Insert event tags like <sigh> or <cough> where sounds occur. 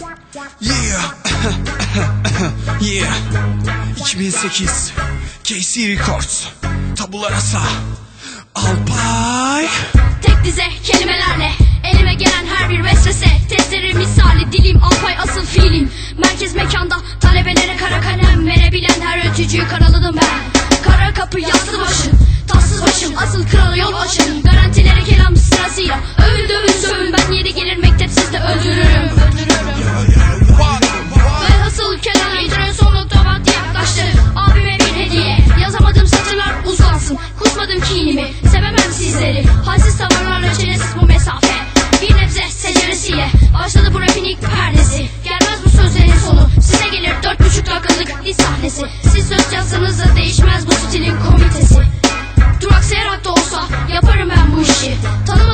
Yeah. <coughs> yeah. 2008 KC Records. Tabula rasa. Alpay. Tek dize kelimelerle Elime gelen her bir vesvese Testleri misali dilim alpay asıl fiilim Merkez mekanda talebelere kara kalem Verebilen her ötücüyü karaladım ben Kara kapı yassı başım Tatsız başım asıl kralı yol açın Garantilere kelam sırasıyla dövün sövün ben yeri gelir mektepsizde öldürürüm Kusmadım kinimi Sevemem sizleri. Halsiz tavırlarla çenesiz bu mesafe. Bir nebze seceresiyle Başladı bu rapin ilk perdesi. Gelmez bu sözlerin sonu Size gelir dört buçuk dakikalık diz sahnesi. Siz söz yazsanız da değişmez bu stilin komitesi. Duraksayarak da olsa yaparım ben bu işi. Tanımadınız